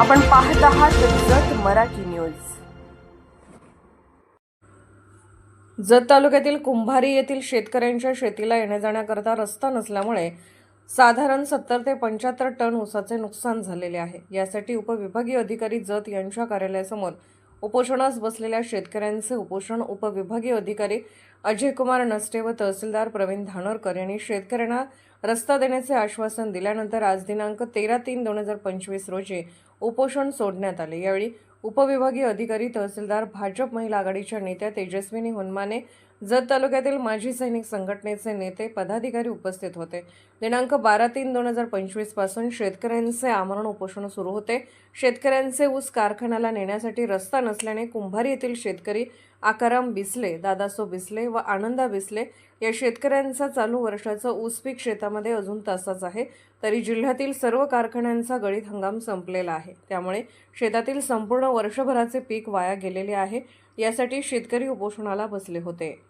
आपण पाहत आहात जत मराठी न्यूज. जत तालुक्यातील कुंभारी येथील शेतकऱ्यांच्या शेतीला येण्या जाण्याकरता रस्ता नसल्यामुळे साधारण सत्तर ते पंच्याहत्तर टन ऊसाचे नुकसान झालेले आहे. यासाठी उपविभागीय अधिकारी जत यांच्या कार्यालयासमोर उपोषणास बसलेल्या शेतकऱ्यांचे उपोषण उपविभागीय अधिकारी अजय कुमार नस्टे व तहसीलदार प्रवीण धानोरकर यांनी शेतकऱ्यांना रस्ता देण्याचे आश्वासन दिल्यानंतर आज दिनांक तेरा तीन दोन हजार पंचवीस रोजी उपोषण सोडण्यात आले. यावेळी उपविभागीय अधिकारी तहसीलदार भाजप महिला आघाडीच्या नेत्या तेजस्विनी हुनमाने जत तालुक्यातील माजी सैनिक संघटनेचे नेते पदाधिकारी उपस्थित होते. दिनांक बारा तीन दोन हजार पंचवीसपासून शेतकऱ्यांचे आमरण उपोषण सुरू होते. शेतकऱ्यांचे ऊस कारखान्याला नेण्यासाठी रस्ता नसल्याने कुंभारी येथील शेतकरी आकाराम बिसले दादासो बिसले व आनंदा बिसले या शेतकऱ्यांचा चालू वर्षाचं ऊस पीक शेतामध्ये अजून तसाच आहे. तरी जिल्ह्यातील सर्व कारखान्यांचा गळीत हंगाम संपलेला आहे. त्यामुळे शेतातील संपूर्ण वर्षभराचे पीक वाया गेलेले आहे. यासाठी शेतकरी उपोषणाला बसले होते.